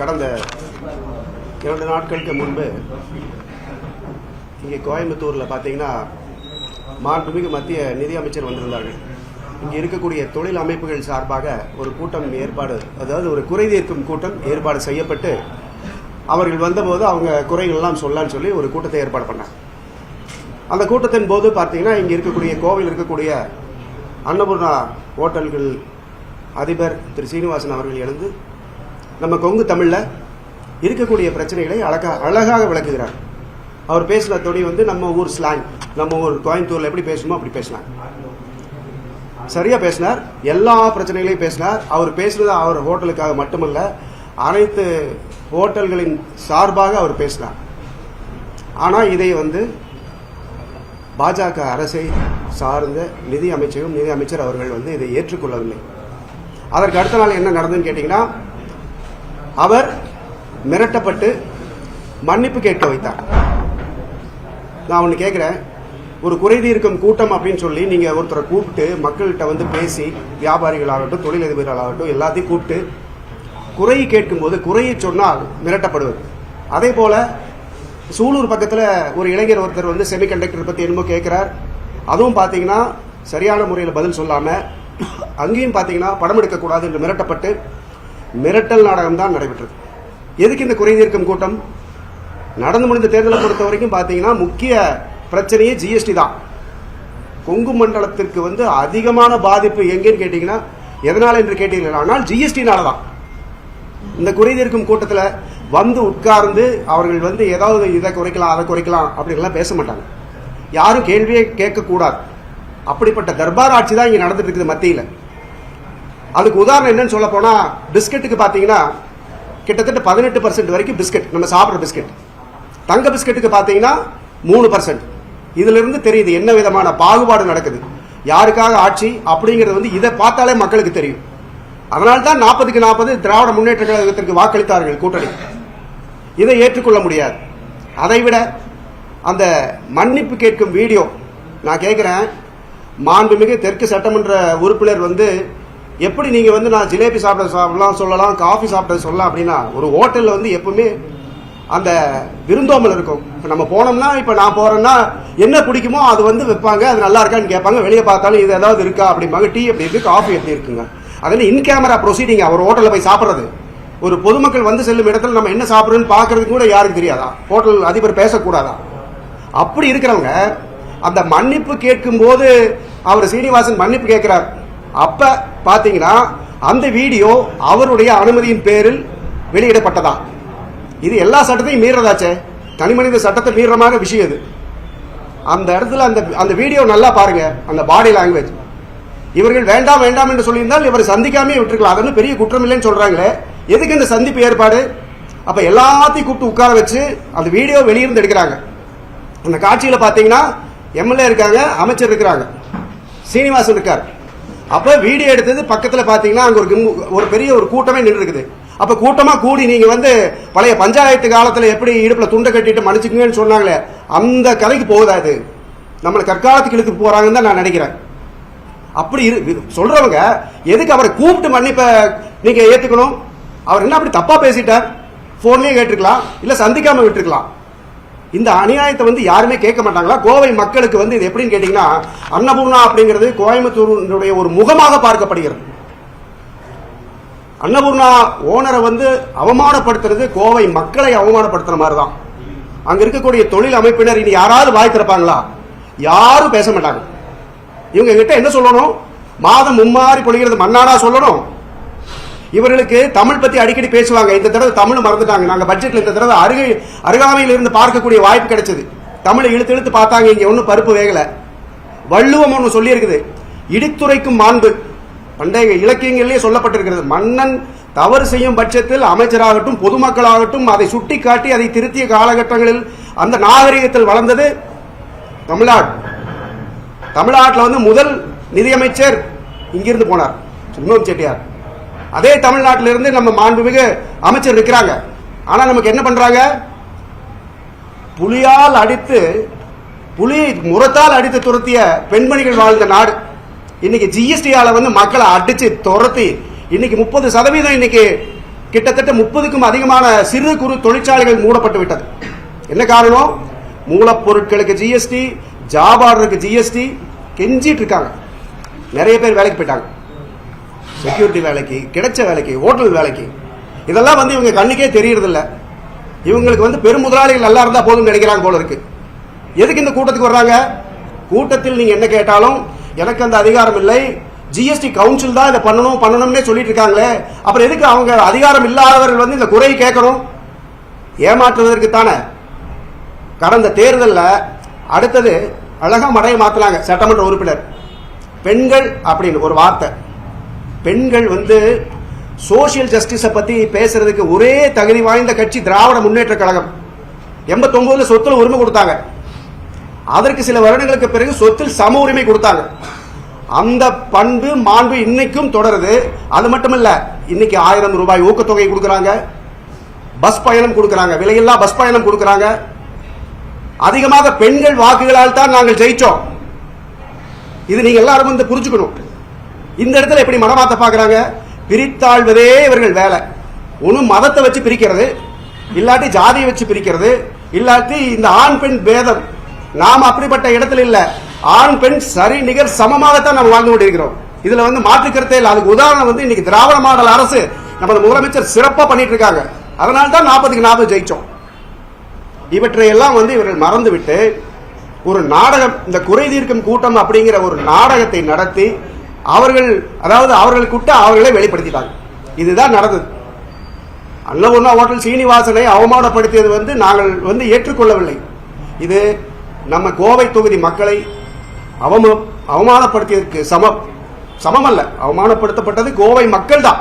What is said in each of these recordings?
கடந்த இரண்டு நாட்களுக்கு முன்பு இங்கே கோயம்புத்தூரில் பார்த்தீங்கன்னா மாண்புமிகு மத்திய நிதி அமைச்சர் வந்திருந்தார்கள். இங்கே இருக்கக்கூடிய தொழில் அமைப்புகள் சார்பாக ஒரு கூட்டம் ஏற்பாடு அதாவது ஒரு குறை தீர்க்கும் கூட்டம் ஏற்பாடு செய்யப்பட்டு அவர்கள் வந்தபோது அவங்க குறைகள்லாம் சொல்லான்னு சொல்லி ஒரு கூட்டத்தை ஏற்பாடு பண்ணாங்க. அந்த கூட்டத்தின் போது பார்த்தீங்கன்னா இங்கே இருக்கக்கூடிய கோவில் இருக்கக்கூடிய அன்னபூர்ணா ஹோட்டல்கள் அதிபர் திரு சீனிவாசன் அவர்கள் எழுந்து நம்ம கொங்கு தமிழில் இருக்கக்கூடிய பிரச்சனைகளை அழகா அழகாக விளக்குகிறார். அவர் பேசுகிற தொடி வந்து நம்ம ஊர் ஸ்லாங் நம்ம ஊர் கோயம்புத்தூரில் எப்படி பேசணுமோ அப்படி பேசினார் சரியா பேசினார். எல்லா பிரச்சனைகளையும் பேசினார். அவர் பேசுனது அவர் ஹோட்டலுக்காக மட்டுமல்ல அனைத்து ஹோட்டல்களின் சார்பாக அவர் பேசினார். ஆனால் இதை வந்து பாஜக அரசை சார்ந்த நிதி அமைச்சரும் நிதி அமைச்சர் அவர்கள் வந்து இதை ஏற்றுக்கொள்ளவில்லை. அதற்கு அடுத்த நாள் என்ன நடந்ததுன்னு கேட்டிங்கன்னா அவர் மிரட்டப்பட்டு மன்னிப்பு கேட்க வைத்தார். நான் ஒன்று கேட்குறேன் ஒரு குறைதீர்க்கும் கூட்டம் அப்படின்னு சொல்லி நீங்கள் ஒருத்தரை கூப்பிட்டு மக்கள்கிட்ட வந்து பேசி வியாபாரிகளாகட்டும் தொழிலதிபர்களாகட்டும் எல்லாத்தையும் கூப்பிட்டு குறையை கேட்கும்போது குறையை சொன்னால் மிரட்டப்படுவது. அதே போல் சூலூர் பக்கத்தில் ஒரு இளைஞர் ஒருத்தர் வந்து செமிகண்டக்டர் பற்றி என்னமோ கேட்குறார் அதுவும் பார்த்தீங்கன்னா சரியான முறையில் பதில் சொல்லாமல் அங்கேயும் பார்த்தீங்கன்னா படம் எடுக்கக்கூடாது என்று மிரட்டப்பட்டு மிரட்டல் நாடகம் தான் நடைபெற்றது. எதுக்கு இந்த குறை தீர்க்கும் கூட்டம்? நடந்து முடிந்த தேர்தலை பொறுத்த வரைக்கும் பார்த்தீங்கன்னா முக்கிய பிரச்சனையே ஜிஎஸ்டி தான். கொங்கு மண்டலத்திற்கு வந்து அதிகமான பாதிப்பு எங்கேன்னு கேட்டிங்கன்னா எதனால் என்று கேட்டீர்கள் ஆனால் ஜிஎஸ்டினால தான். இந்த குறை தீர்க்கும் கூட்டத்தில் வந்து உட்கார்ந்து அவர்கள் வந்து ஏதாவது இதை குறைக்கலாம் அதை குறைக்கலாம் அப்படின்லாம் பேச மாட்டாங்க. யாரும் கேள்வியே கேட்கக்கூடாது. அப்படிப்பட்ட தர்பார் ஆட்சி தான் இங்கே நடந்துட்டு இருக்குது மத்தியில். அதுக்கு உதாரணம் என்னன்னு சொல்ல போனால் பிஸ்கெட்டுக்கு பார்த்தீங்கன்னா கிட்டத்தட்ட பதினெட்டு பர்சன்ட் வரைக்கும் பிஸ்கெட் நம்ம சாப்பிட்ற பிஸ்கெட். தங்க பிஸ்கெட்டுக்கு பார்த்தீங்கன்னா மூணு பர்சன்ட் இதிலிருந்து தெரியுது என்ன விதமான பாகுபாடு நடக்குது. யாருக்காக ஆட்சி? அப்படிங்கிறது வந்து இதை பார்த்தாலே மக்களுக்கு தெரியும். அதனால தான் நாற்பதுக்கு நாற்பது திராவிட முன்னேற்ற கழகத்திற்கு வாக்களித்தார்கள் கூட்டணி. இதை ஏற்றுக்கொள்ள முடியாது. அதைவிட அந்த மன்னிப்பு கேட்கும் வீடியோ நான் கேட்குறேன் மாண்புமிகு தெற்கு சட்டமன்ற உறுப்பினர் வந்து எப்படி நீங்கள் வந்து நான் ஜிலேபி சாப்பிட சாப்பிடலாம் சொல்லலாம் காஃபி சாப்பிட சொல்லலாம் அப்படின்னா ஒரு ஹோட்டலில் வந்து எப்பவுமே அந்த விருந்தோம்பல் இருக்கும். இப்போ நம்ம போனோம்னா இப்போ நான் போகிறேன்னா என்ன பிடிக்குமோ அது வந்து வைப்பாங்க அது நல்லா இருக்கான்னு கேட்பாங்க வெளியே பார்த்தாலும் இது ஏதாவது இருக்கா அப்படிம்பாங்க டீ எப்படி இருக்குது காஃபி எப்படி இருக்குங்க. அதில் இன் கேமரா ப்ரொசீடிங் அவர் ஹோட்டலில் போய் சாப்பிட்றது. ஒரு பொதுமக்கள் வந்து செல்லும் இடத்துல நம்ம என்ன சாப்பிட்றோன்னு பார்க்கறதுக்கு கூட யாருக்கு தெரியாதா? ஹோட்டல் அதிபர் பேசக்கூடாதா? அப்படி இருக்கிறவங்க அந்த மன்னிப்பு கேட்கும்போது அவர் சீனிவாசன் மன்னிப்பு கேட்குறார். அப்போ பார்த்தீங்கன்னா அந்த வீடியோ அவருடைய அனுமதியின் பேரில் வெளியிடப்பட்டதா? இது எல்லா சட்டத்தையும் மீறதாச்சே? தனிமனித சட்டத்தை மீறமாக விஷயம் இது. அந்த இடத்துல அந்த அந்த வீடியோ நல்லா பாருங்க அந்த பாடி லாங்குவேஜ் இவர்கள் வேண்டாம் வேண்டாம் என்று சொல்லியிருந்தால் இவர் சந்திக்காமே விட்டுருக்கலாம். அது பெரிய குற்றம் இல்லைன்னு சொல்றாங்களே. எதுக்கு இந்த சந்திப்பு ஏற்பாடு? அப்ப எல்லாத்தையும் கூப்பிட்டு உட்கார வச்சு அந்த வீடியோ வெளியிருந்து எடுக்கிறாங்க. அந்த காட்சியில் பார்த்தீங்கன்னா எம்எல்ஏ இருக்காங்க அமைச்சர் இருக்கிறாங்க. சீனிவாசன் இருக்கார். அப்ப வீடியோ எடுத்தது பக்கத்துல பாத்தீங்கன்னா அங்க ஒரு கிம்மு- ஒரு பெரிய ஒரு கூட்டமே நின்று இருக்குது அப்ப கூட்டமா கூடி நீங்க வந்து பழைய பஞ்சாயத்து காலத்துல எப்படி இடுப்புல துண்டை கட்டிட்டு மன்னிச்சுக்குங்கன்னு சொன்னாங்களே அந்த கதைக்கு போகுதா அது நம்மளை கற்காலத்துக்கு இழுத்து போறாங்கன்னு தான் நான் நினைக்கிறேன். அப்படி இரு சொல்கிறவங்க சொல்றவங்க எதுக்கு அவரை கூப்பிட்டு மன்னிப்ப நீங்க ஏத்துக்கணும்? அவர் என்ன அப்படி தப்பா பேசிட்டார்? போன்லயே கேட்டிருக்கலாம் இல்ல சந்திக்காம விட்டுருக்கலாம். இந்த அநியாயத்தை வந்து யாருமே கேட்க மாட்டாங்களா? கோவை மக்களுக்கு வந்து இது எப்படின்னு கேட்டீங்கன்னா அன்னபூர்ணா அப்படிங்கிறது கோயம்புத்தூருடைய ஒரு முகமாக பார்க்கப்படுகிறது. அன்னபூர்ணா ஓனரை வந்து அவமானப்படுத்துறது கோவை மக்களை அவமானப்படுத்துற மாதிரி தான் அங்க இருக்கக்கூடிய தொழில் அமைப்பினர் இனி யாராவது வாய் திறப்பாங்களா? யாரும் பேச மாட்டாங்க. இவங்க கிட்ட என்ன சொல்லணும்? மாதம் மும்மாறி பொழிகிறது மன்னாடா சொல்லணும்? இவர்களுக்கு தமிழ் பத்தி அடிக்கடி பேசுவாங்க. இந்த தடவை தமிழ் மறந்துட்டாங்க. நாங்க பட்ஜெட்ல இந்த தடவை அருகே அருகாமையில் இருந்து பார்க்கக்கூடிய வாய்ப்பு கிடைச்சது. தமிழை இழுத்து இழுத்து பார்த்தாங்க. இங்க ஒன்றும் பருப்பு வேகல. வள்ளுவம் ஒன்று சொல்லியிருக்குது. இடித்துரைக்கும் மாண்பு. பண்டைய இலக்கியங்களிலே சொல்லப்பட்டிருக்கிறது. மன்னன் தவறு செய்யும் பட்சத்தில் அமைச்சராகட்டும் பொதுமக்களாகட்டும் அதை சுட்டிக்காட்டி அதை திருத்திய காலகட்டங்களில் அந்த நாகரிகத்தில் வளர்ந்தது தமிழ்நாடு. தமிழ்நாட்டில் வந்து முதல் நிதியமைச்சர் இங்கிருந்து போனார். சுந்தரம் செட்டியார். அதே தமிழ்நாட்டிலிருந்து நம்ம மாண்புமிகு அமைச்சர் இருக்கிறாங்க ஆனா நமக்கு என்ன பண்றாங்க? புலியால் அடித்து புலி முரத்தால் அடித்து துரத்திய பெண்மணிகள் வாழ்ந்த நாடு. இன்னைக்கு ஜிஎஸ்டியால வந்து மக்களை அடிச்சு துரத்தி இன்னைக்கு முப்பது சதவீதம் இன்னைக்கு கிட்டத்தட்ட முப்பதுக்கும் அதிகமான சிறு குறு தொழிற்சாலைகள் மூடப்பட்டு விட்டது. என்ன காரணம்? மூலப்பொருட்களுக்கு ஜிஎஸ்டி ஜாப் ஆர்டருக்கு ஜிஎஸ்டி கெஞ்சிட்டு இருக்காங்க. நிறைய பேர் வேலைக்கு போயிட்டாங்க. செக்யூரிட்டி வேலைக்கு கிடைச்ச வேலைக்கு ஹோட்டல் வேலைக்கு. இதெல்லாம் வந்து இவங்க கண்ணுக்கே தெரியறதில்ல. இவங்களுக்கு வந்து பெரும் முதலாளிகள் நல்லா இருந்தால் போதும் நினைக்கிறாங்க போல இருக்கு. எதுக்கு இந்த கூட்டத்துக்கு வர்றாங்க? கூட்டத்தில் நீங்க என்ன கேட்டாலும் எனக்கு அந்த அதிகாரம் இல்லை. ஜிஎஸ்டி கவுன்சில் தான் இதை பண்ணணும் பண்ணணும்னே சொல்லிட்டு இருக்காங்களே. அப்புறம் எதுக்கு அவங்க அதிகாரம் இல்லாதவர்கள் வந்து இந்த குறையை கேட்கணும்? ஏமாற்றுவதற்கு தானே. கடந்த தேர்தலில் அடுத்தது அழகா மடையை மாத்தலாங்க சட்டமன்ற உறுப்பினர். பெண்கள் அப்படின்னு ஒரு வார்த்தை. பெண்கள் வந்து சோசியல் ஜஸ்டிஸை பத்தி பேசுறதுக்கு ஒரே தகுதி வாய்ந்த கட்சி திராவிட முன்னேற்ற கழகம். எண்பத்தொன்பதுல சொத்துல உரிமை கொடுத்தாங்க. அதற்கு சில வருடங்களுக்கு பிறகு சொத்தில் சம உரிமை கொடுத்தாங்க. அந்த பண்பு மாண்பு இன்னைக்கும் தொடருது. அது மட்டும் இல்ல இன்னைக்கு ஆயிரம் ரூபாய் ஊக்கத்தொகை கொடுக்கறாங்க. பஸ் பயணம் கொடுக்கறாங்க. விலையில்லா பஸ் பயணம் கொடுக்கறாங்க. அதிகமாக பெண்கள் வாக்குகளால் தான் நாங்கள் ஜெயிச்சோம். இது நீங்க எல்லாரும் வந்து புரிஞ்சுக்கணும். இந்த இடத்துல எப்படி மதமாத்த பாக்குறாங்க பிரித்தாழ்வதே இவர்கள் வேலை. ஒண்ணு மதத்தை வச்சு பிரிக்கிறது இல்லாட்டி ஜாதியை வச்சு பிரிக்கிறது இல்லாட்டி இந்த ஆண் பெண் பேதம். நாம் அப்படிப்பட்ட இடத்துல இல்ல. ஆண் பெண் சரி நிகர் சமமாகத்தான் நம்ம வாழ்ந்து கொண்டிருக்கிறோம். இதுல வந்து மாற்றுக்கருத்தே இல்லை. அதுக்கு உதாரணம் வந்து இன்னைக்கு திராவிட மாடல் அரசு நமது முதலமைச்சர் சிறப்பா பண்ணிட்டு இருக்காங்க. அதனால தான் நாற்பதுக்கு நாற்பது ஜெயிச்சோம். இவற்றையெல்லாம் வந்து இவர்கள் மறந்துவிட்டு ஒரு நாடகம் இந்த குறை தீர்க்கும் கூட்டம் அப்படிங்கிற ஒரு நாடகத்தை நடத்தி அவர்கள் அதாவது அவர்கள் கூட்ட அவர்களே வெளிப்படுத்திட்டாங்க இதுதான் நடந்தது. அன்னபூர்ணா ஹோட்டல் சீனிவாசனை அவமானப்படுத்தியது வந்து நாங்கள் வந்து ஏற்றுக்கொள்ளவில்லை. இது நம்ம கோவை தொகுதி மக்களை அவம அவமானப்படுத்தியதற்கு சமம். சமம் அல்ல அவமானப்படுத்தப்பட்டது கோவை மக்கள் தான்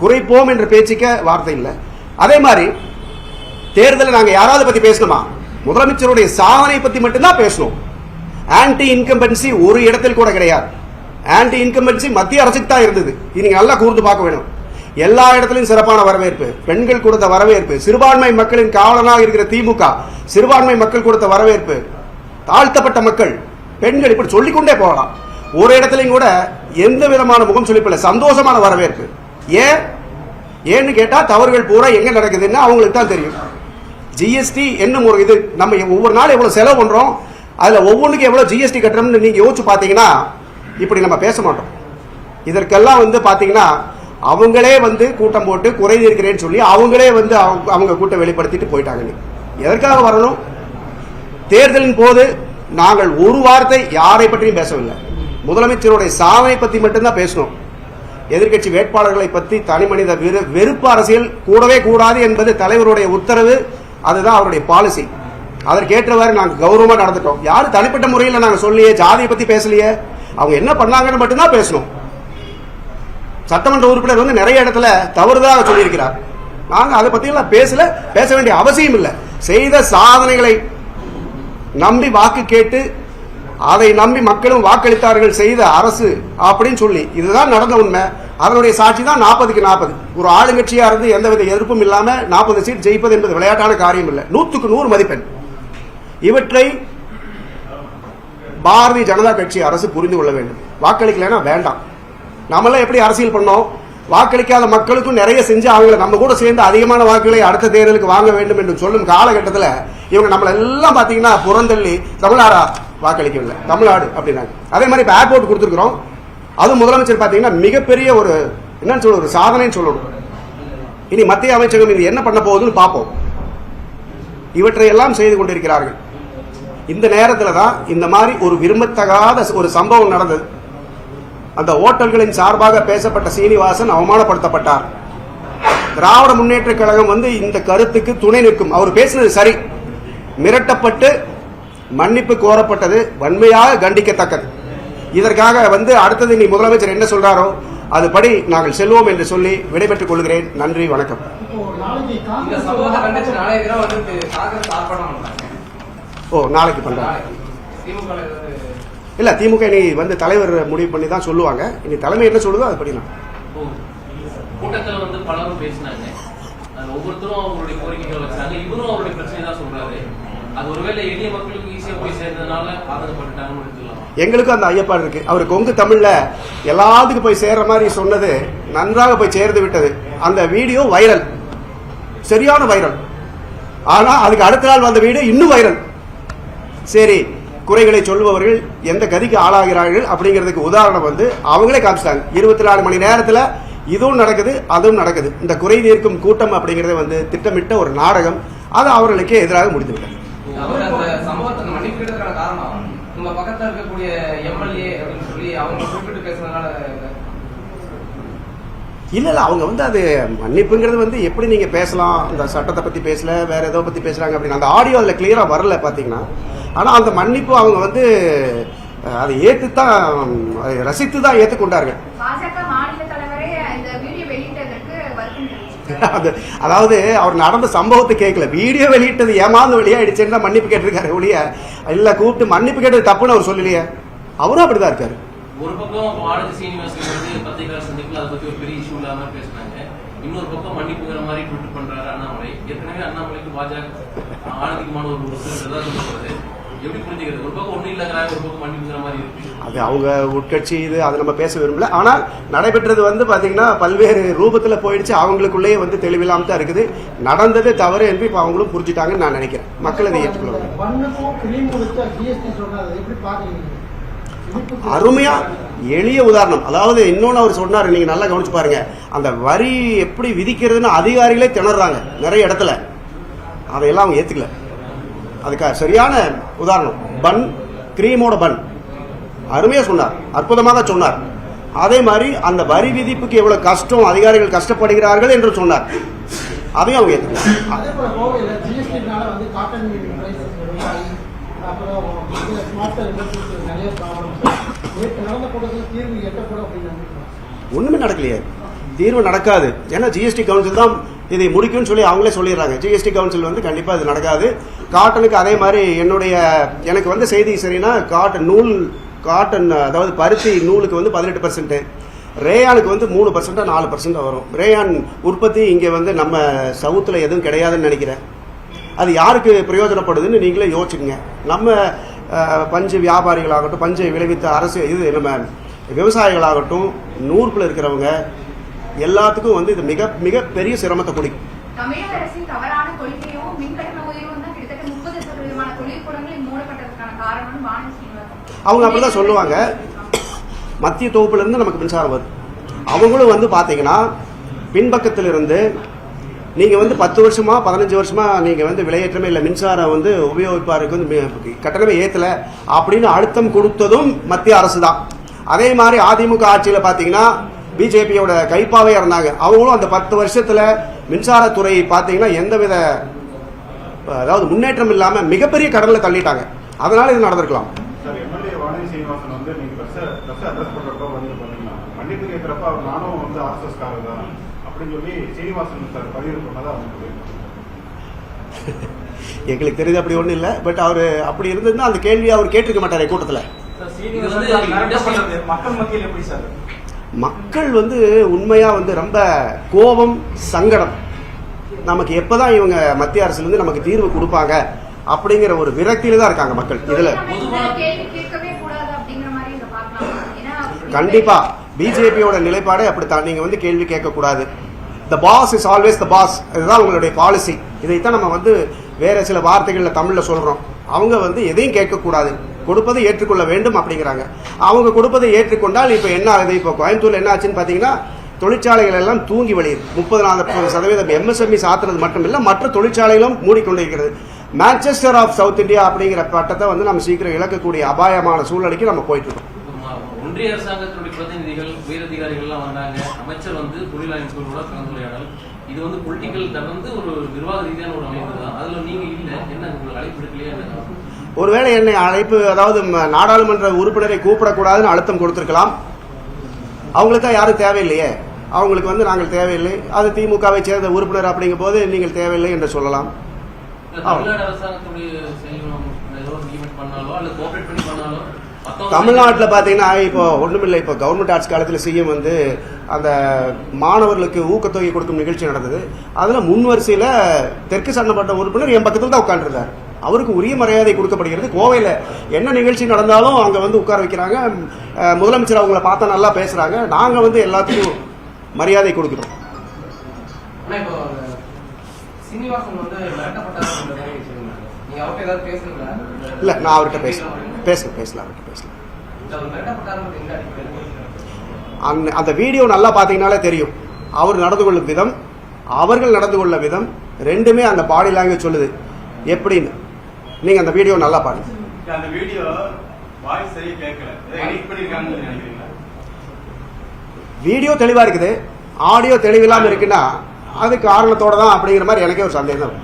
குறைப்போம் என்ற பேச்சுக்க வார்த்தை இல்லை. அதே மாதிரி தேர்தலில் நாங்கள் யாராவது பற்றி பேசணுமா? முதலமைச்சருடைய சாதனை பற்றி மட்டும்தான் பேசணும். ஆன்டி இன்கம்பன்சி ஒரு இடத்தில் கூட கிடையாது. ஆன்டி இன்கம்பன்சி மத்திய அரசுக்கு தான் இருந்தது. இது நல்லா கூர்ந்து பார்க்க வேணும். எல்லா இடத்துலையும் சிறப்பான வரவேற்பு. பெண்கள் கொடுத்த வரவேற்பு. சிறுபான்மை மக்களின் காவலனாக இருக்கிற திமுக சிறுபான்மை மக்கள் கொடுத்த வரவேற்பு. தாழ்த்தப்பட்ட மக்கள் பெண்கள் இப்படி சொல்லிக்கொண்டே போகலாம். ஒரு இடத்துலையும் கூட எந்த விதமான முகம் சொல்லிப்பில்லை சந்தோஷமான வரவேற்பு. ஏன்? ஏன்னு கேட்டா தவறுகள் பூரா எங்க நடக்குதுன்னு அவங்களுக்கு தான் தெரியும். ஜிஎஸ்டி என்னும் ஒரு இது. நம்ம ஒவ்வொரு நாள் எவ்வளவு செலவு பண்றோம். அதுல ஒவ்வொன்றுக்கும் எவ்வளவு ஜிஎஸ்டி கட்டுறோம்னு நீங்க யோசிச்சு பாத்தீங்கன்னா இப்படி நம்ம பேச மாட்டோம். இதற்கெல்லாம் வந்து பார்த்தீங்கன்னா அவங்களே வந்து கூட்டம் போட்டு குறை இருக்கிறேன்னு சொல்லி அவங்களே வந்து அவங்க- அவங்க கூட்டம் வெளிப்படுத்திட்டு போயிட்டாங்க எதற்காக வரணும்? தேர்தலின் போது நாங்கள் ஒரு வார்த்தை யாரை பற்றியும் பேசவில்லை. முதலமைச்சருடைய சாதனை பற்றி மட்டும்தான் பேசணும். எதிர்க்கட்சி வேட்பாளர்களை பற்றி தனி மனித வெறு- வெறுப்பு அரசியல் கூடவே கூடாது என்பது தலைவருடைய உத்தரவு. அதுதான் அவருடைய பாலிசி அதற்கேற்றவாறு நாங்கள் கௌரவமாக நடந்துட்டோம். யாரும் தனிப்பட்ட முறையில் நாங்கள் சொல்லியே ஜாதியை பற்றி பேசலையே. அவங்க என்ன பண்ணாங்கன்னு மட்டும்தான் பேசணும். சட்டமன்ற உறுப்பினர் வந்து நிறைய இடத்துல தவறுதாக சொல்லியிருக்கிறார். நாங்கள் அதை பற்றியெல்லாம் பேசல பேச வேண்டிய அவசியம் இல்லை. செய்த சாதனைகளை நம்பி வாக்கு கேட்டு அதை நம்பி மக்களும் வாக்களித்தார்கள் செய்த அரசு அப்படின்னு சொல்லி. இதுதான் நடந்த உண்மை. அதனுடைய சாட்சி தான் நாற்பதுக்கு நாற்பது. ஒரு ஆளுங்கட்சியா இருந்து எந்தவித எதிர்ப்பும் இல்லாம நாற்பது சீட் ஜெயிப்பது என்பது விளையாட்டான காரியம் இல்லை. நூற்றுக்கு நூறு மதிப்பெண். இவற்றை பாரதிய ஜனதா கட்சி அரசு புரிந்து கொள்ள வேண்டும். வாக்களிக்கலைன்னா வேண்டாம். நம்மளாம் எப்படி அரசியல் பண்ணோம்? வாக்களிக்காத மக்களுக்கும் நிறைய செஞ்சு அவங்கள நம்ம கூட சேர்ந்து அதிகமான வாக்குகளை அடுத்த தேர்தலுக்கு வாங்க வேண்டும் என்று சொல்லும் காலகட்டத்தில் இவங்க நம்மள எல்லாம் பார்த்தீங்கன்னா புறந்தள்ளி தமிழ்நாடா வாக்களிக்கவில்லை. தமிழ்நாடு அப்படின்னாங்க. அதே மாதிரி இப்போ ஏர்போர்ட் கொடுத்துருக்குறோம். அது முதலமைச்சர் பார்த்தீங்கன்னா மிகப்பெரிய ஒரு என்னன்னு சொல்ல ஒரு சாதனைன்னு சொல்லணும். இனி மத்திய அமைச்சகம் இது என்ன பண்ண போகுதுன்னு பார்ப்போம். இவற்றையெல்லாம் செய்து கொண்டிருக்கிறார்கள். இந்த நேரத்தில் தான் இந்த மாதிரி ஒரு விரும்பத்தகாத ஒரு சம்பவம் நடந்தது. அந்த ஓட்டல்களின் சார்பாக பேசப்பட்ட சீனிவாசன் அவமானப்படுத்தப்பட்டார். திராவிட முன்னேற்ற கழகம் வந்து இந்த கருத்துக்கு துணை நிற்கும். அவர் பேசினது சரி. மிரட்டப்பட்டு மன்னிப்பு கோரப்பட்டது வன்மையாக கண்டிக்கத்தக்கது. இதற்காக வந்து அடுத்தது நீ முதலமைச்சர் என்ன சொல்றாரோ அதுபடி நாங்கள் செல்வோம் என்று சொல்லி விடைபெற்றுக் கொள்கிறேன். நன்றி வணக்கம். ஓ நாளைக்கு ஏதாவது இல்ல திமுக இனி வந்து தலைவர் முடிவு பண்ணி தான் சொல்லுவாங்க. இனி தலைமை என்ன சொல்லுதோ நான் இப்போ கூட்டத்துல வந்து பலரும் பேசினாங்க. ஒவ்வொருத்தரும் அவங்களுடைய கோரிக்கைகள் வச்சாங்க. இவரும் அவருடைய பிரச்சனை தான் சொல்றாரு. அது ஒருவேளை எளிய மக்களுக்கு ஈஸியா போய் சேர்ந்ததுனால ஆதரப்பட்டுட்டாங்கன்னு எடுத்துக்கலாம். எங்களுக்கும் அந்த ஐயப்பாடு இருக்கு. அவர் கொங்கு தமிழ்ல எல்லாத்துக்கும் போய் சேர்ற மாதிரி சொன்னது நன்றாக போய் சேர்ந்து விட்டது. அந்த வீடியோ வைரல். சரியான வைரல். ஆனா அதுக்கு அடுத்த நாள் வந்த வீடியோ இன்னும் வைரல். சரி குறைகளை சொல்பவர்கள் எந்த கதிக்கு ஆளாகிறார்கள் அப்படிங்கிறதுக்கு உதாரணம் வந்து அவங்களே காமிச்சிட்டாங்க. இருபத்தி நாலு மணி நேரத்தில் இதுவும் நடக்குது அதுவும் நடக்குது. இந்த குறை தீர்க்கும் கூட்டம் அப்படிங்கிறது வந்து திட்டமிட்ட ஒரு நாடகம் அது அவர்களுக்கே எதிராக முடிந்து விட்டது இல்ல இல்ல அவங்க வந்து அது மன்னிப்புங்கிறது வந்து எப்படி நீங்க பேசலாம்? அந்த சட்டத்தை பத்தி பேசல வேற ஏதோ பத்தி பேசுறாங்க அப்படின்னு. அந்த ஆடியோ அதுல கிளியரா வரல பாத்தீங்கன்னா ஆனா அந்த மன்னிப்பு அவங்க வந்து அதை ஏற்றுத்தான் ரசித்து தான் ஏற்றுக்கொண்டார்கள் அது அதாவது அவர் நடந்த சம்பவத்தை கேட்கல. வீடியோ வெளியிட்டது ஏமாந்து வெளியாயிடுச்சுன்னு தான் மன்னிப்பு கேட்டிருக்காரு ஒழிய இல்ல கூப்பிட்டு மன்னிப்பு கேட்டது தப்புன்னு அவர் சொல்லலையே. அவரும் அப்படிதான் இருக்காரு. ஒரு பக்கம் ஆனந்த் சீனிவாசன் வந்து பத்திரிகையாளர் சந்திப்பில் அதை பத்தி ஒரு பெரிய இஷ்யூ இல்லாம பேசினாங்க. இன்னொரு பக்கம் மன்னிப்புங்கிற மாதிரி ட்விட் பண்றாரு அண்ணாமலை. ஏற்கனவே அண்ணாமலைக்கு பாஜக ஆனந்திக்குமான ஒரு உறுப்பினர் சொல்றது எப்படி புரிஞ்சுக்கிறது? ஒரு பக்கம் ஒண்ணு இல்லைங்கிறாங்க ஒரு பக்கம் மன்னிப்புங்கிற மாதிரி இருக்கு. அது அவங்க உட்கட்சி இது அதை நம்ம பேச விரும்பல. ஆனால் நடைபெற்றது வந்து பாத்தீங்கன்னா பல்வேறு ரூபத்துல போயிடுச்சு. அவங்களுக்குள்ளேயே வந்து தெளிவில்லாம தான் இருக்குது. நடந்தது தவறு என்று இப்போ அவங்களும் புரிஞ்சுட்டாங்கன்னு நான் நினைக்கிறேன். மக்கள் இதை ஏற்றுக்கொள்ள அருமையா எளிய உதாரணம். அதாவது இன்னொன்னு அவர் சொன்னார் நீங்க நல்லா கவனிச்சு பாருங்க. அந்த வரி எப்படி விதிக்கிறதுன்னு அதிகாரிகளே திணறாங்க நிறைய இடத்துல. அதையெல்லாம் அவங்க ஏத்துக்கல. அதுக்கு சரியான உதாரணம். பன் கிரீமோட பன். அருமையா சொன்னார். அற்புதமாக சொன்னார். அதே மாதிரி அந்த வரி விதிப்புக்கு எவ்வளவு கஷ்டம் அதிகாரிகள் கஷ்டப்படுகிறார்கள் என்று சொன்னார். அதையும் அவங்க ஒண்ணுமே நடக்கலையே. தீர்வு நடக்காது. ஏன்னா ஜிஎஸ்டி கவுன்சில் தான் இதை முடிக்கும்னு சொல்லி அவங்களே சொல்லிடுறாங்க. ஜிஎஸ்டி கவுன்சில் வந்து கண்டிப்பாக இது நடக்காது. காட்டனுக்கு அதே மாதிரி என்னுடைய எனக்கு வந்து செய்தி சரின்னா காட்டன் நூல் காட்டன் அதாவது பருத்தி நூலுக்கு வந்து பதினெட்டு பர்சன்ட்டு ரேயானுக்கு வந்து மூணு பர்சன்டா நாலு பர்சன்ட் வரும். ரேயான் உற்பத்தி இங்கே வந்து நம்ம சவுத்தில் எதுவும் கிடையாதுன்னு நினைக்கிறேன். அது யாருக்கு பிரயோஜனப்படுதுன்னு நீங்களே யோசிச்சுங்க நம்ம பஞ்சு வியாபாரிகளாகட்டும் பஞ்சை விளைவித்த அரசு இது நம்ம விவசாயிகளாகட்டும் நூற்பில் இருக்கிறவங்க எல்லாத்துக்கும் வந்து இது மிக மிக பெரிய சிரமத்தை கொடுக்கும் தமிழக அரசின் தவறான கொள்கையும் மின்கட்டண உயர்வும் தான் கிட்டத்தட்ட முப்பது சதவீதமான தொழிற்கூடங்களில் அவங்க அப்படிதான் சொல்லுவாங்க. மத்திய தொகுப்புல இருந்து நமக்கு மின்சாரம் வருது. அவங்களும் வந்து பாத்தீங்கன்னா பின்பக்கத்தில் இருந்து நீங்க வந்து பத்து வருஷமா பதினஞ்சு வருஷமா நீங்க வந்து விலையேற்றமே இல்லை மின்சாரம் வந்து உபயோகிப்பாருக்கு வந்து கட்டணமே ஏத்தல அப்படின்னு அழுத்தம் கொடுத்ததும் மத்திய அரசு தான் அதே மாதிரி அதிமுக ஆட்சியில பாத்தீங்கன்னா பிஜேபியோட கைப்பாவே இருந்தாங்க அவங்களும் அந்த பத்து வருஷத்துல மின்சாரத்துறை பாத்தீங்கன்னா எந்தவித அதாவது முன்னேற்றம் இல்லாம மிகப்பெரிய கடல்ல தள்ளிட்டாங்க. அதனால இது நடந்திருக்கலாம். எங்களுக்கு தெரியுது அப்படி ஒண்ணும் இல்லை பட் அவர் அப்படி இருந்ததுன்னா அந்த கேள்வியை அவர் கேட்டிருக்க மாட்டார் கூட்டத்தில். இது வந்து industry- மக்கள் மத்தியில் எப்படி சார்? மக்கள் வந்து உண்மையா வந்து ரொம்ப கோபம் சங்கடம். நமக்கு எப்பதான் இவங்க மத்திய அரசுல இருந்து நமக்கு தீர்வு கொடுப்பாங்க அப்படிங்கிற ஒரு விரக்தியில தான் இருக்காங்க மக்கள் இதுல. நம்ம இந்த கேள்வி கேட்கவே கூடாது அப்படிங்கிற மாதிரி இதை பார்க்கலாம். ஏன்னா கண்டிப்பா பிஜேபியோட நிலைப்பாடே அப்படித்தான். நீங்க வந்து கேள்வி கேட்கக்கூடாது. The boss is always the boss இதுதான் உங்களுடைய பாலிசி இதைத்தான் நம்ம வந்து வேற சில வார்த்தைகள்ல தமிழ்ல சொல்றோம். அவங்க வந்து எதையும் கேட்கக்கூடாது. கொடுப்பதை ஏற்றுக்கொள்ள வேண்டும் அப்படிங்கிறாங்க. அவங்க கொடுப்பதை ஏற்றுக்கொண்டால் இப்போ என்ன ஆகுது? இப்போ கோயம்புத்தூர்ல என்ன ஆச்சுன்னு பார்த்தீங்கன்னா தொழிற்சாலைகள் எல்லாம் தூங்கி வழியுது முப்பது நாலு சதவீதம் எம்எஸ்எம்இ சாத்துறது மட்டும் இல்லை மற்ற தொழிற்சாலைகளும் மூடிக்கொண்டிருக்கிறது மான்செஸ்டர் ஆஃப் சவுத் இந்தியா அப்படிங்கிற பட்டத்தை வந்து நம்ம சீக்கிரம் இழக்கக்கூடிய அபாயமான சூழ்நிலைக்கு நம்ம போயிட்டு இருக்கோம் ஒன்றிய அரசாங்கத்தினுடைய பிரதிநிதிகள் உயரதிகாரிகள் எல்லாம் வந்தாங்க. அமைச்சர் வந்து தொழிலாளர்களோட கலந்துரையாடல். இது வந்து பொலிட்டிக்கல் தவிர்த்து ஒரு நிர்வாக ரீதியான ஒரு அமைப்பு தான். அதுல நீங்க இல்ல. என்ன உங்களுக்கு அழைப்பு எடுக்கலையா? ஒருவேளை என்னை அழைப்பு அதாவது நாடாளுமன்ற உறுப்பினரை கூப்பிடக்கூடாதுன்னு அழுத்தம் கொடுத்திருக்கலாம். அவங்களுக்கு தான் யாரும் தேவையில்லையே? அவங்களுக்கு வந்து நாங்கள் தேவையில்லை. அது திமுகவை சேர்ந்த உறுப்பினர் அப்படிங்கும் போது நீங்கள் தேவையில்லை என்று சொல்லலாம். தமிழ்நாட்டில் பார்த்தீங்கன்னா இப்போ ஒன்றுமில்லை இப்போ கவர்மெண்ட் ஆட்சி காலத்தில் சிஎம் வந்து அந்த மாணவர்களுக்கு ஊக்கத்தொகை கொடுக்கும் நிகழ்ச்சி நடந்தது. அதில் முன் வரிசையில் தெற்கு சட்டமன்ற உறுப்பினர் என் பக்கத்தில் தான் உட்காந்துருந்தார் அவருக்கு உரிய மரியாதை கொடுக்கப்படுகிறது. கோவையில் என்ன நிகழ்ச்சி நடந்தாலும் அங்கே வந்து உட்கார வைக்கிறாங்க. முதலமைச்சர் அவங்கள பார்த்தா நல்லா பேசுகிறாங்க நாங்கள் வந்து எல்லாத்துக்கும் மரியாதை கொடுக்குறோம். இல்லை நான் அவர்கிட்ட பேசல. பேசல பேசல அவர்கிட்ட பேசல. இல்ல, அவர் மிரட்டப்பட்டாருன்னு எங்க அடிப்படையில் அந்த அந்த வீடியோ நல்லா பார்த்தீங்கனாலே தெரியும். அவர் நடந்து கொள்ளும் விதம் அவர்கள் நடந்து கொள்ள விதம் ரெண்டுமே அந்த பாடி லாங்குவேஜ் சொல்லுது. எப்படின்னு? நீங்கள் அந்த வீடியோ நல்லா பாருங்க. அந்த வீடியோ வாய்ஸ் சரியா கேட்கல. எடிட் பண்ணிருக்காங்கன்னு நினைக்கிறீங்களா? வீடியோ தெளிவாக இருக்குது. ஆடியோ தெளிவில்லாமல் இருக்குன்னா அது காரணத்தோட தான் அப்படிங்கிற மாதிரி எனக்கே ஒரு சந்தேகம்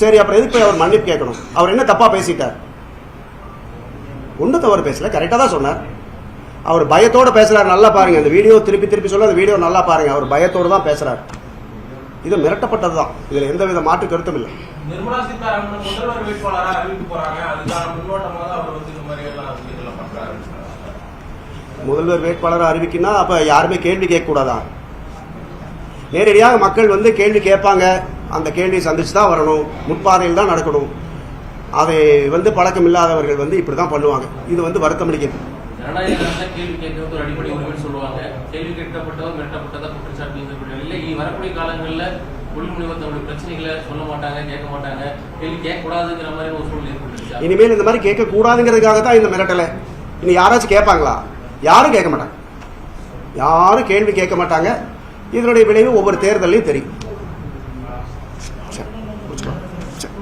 சரி அப்புறம் எதுக்கு அவர் மன்னிப்பு கேட்கணும்? அவர் என்ன தப்பாக பேசிட்டார்? ஒன்றும் தவறு பேசல கரெக்டாக தான் சொன்னார். அவர் பயத்தோட பேசுறாரு நல்லா பாருங்க. அந்த வீடியோ திருப்பி திருப்பி சொல்ல அந்த வீடியோ நல்லா பாருங்க. அவர் பயத்தோட தான் பேசுறாரு. இது மிரட்டப்பட்டது தான் இதில் எந்தவித மாற்று கருத்தும் இல்லை. நிர்மலா சீதாராமன் முதல்வர் வேட்பாளரா அறிவிக்க போறாங்க. அதுக்கான முன்னோட்டமா தான் அவர் வந்து இந்த மாதிரி எல்லாம் பண்றாரு. முதல்வர் வேட்பாளரை அறிவிக்கினா அப்ப யாருமே கேள்வி கேட்கக்கூடாதா? நேரடியாக மக்கள் வந்து கேள்வி கேட்பாங்க. அந்த கேள்வியை சந்திச்சு தான் வரணும். முன்பாதையில் தான் நடக்கணும். அதை வந்து பழக்கம் இல்லாதவர்கள் வந்து இப்படி தான் பண்ணுவாங்க. இது வந்து வருத்தம் அளிக்கிறது ஜனநாயக கேள்வி கேட்கறது ஒரு அடிப்படை உரிமைன்னு சொல்லுவாங்க. கேள்வி கேட்கப்பட்டவர் மிரட்டப்பட்டதா குற்றச்சாட்டு இருக்கக்கூடிய இல்லை இனி வரக்கூடிய காலங்களில் ஒளிமுனைவர் தன்னுடைய பிரச்சனைகளை சொல்ல மாட்டாங்க கேட்க மாட்டாங்க. கேள்வி கேட்கக்கூடாதுங்கிற மாதிரி ஒரு சூழ்நிலை ஏற்பட்டுருச்சா. இனிமேல் இந்த மாதிரி கேட்கக்கூடாதுங்கிறதுக்காக தான் இந்த மிரட்டலை. இனி யாராச்சும் கேட்பாங்களா? யாரும் கேட்க மாட்டாங்க. யாரும் கேள்வி கேட்க மாட்டாங்க. இதனுடைய விளைவு ஒவ்வொரு தேர்தலையும் தெரியும்.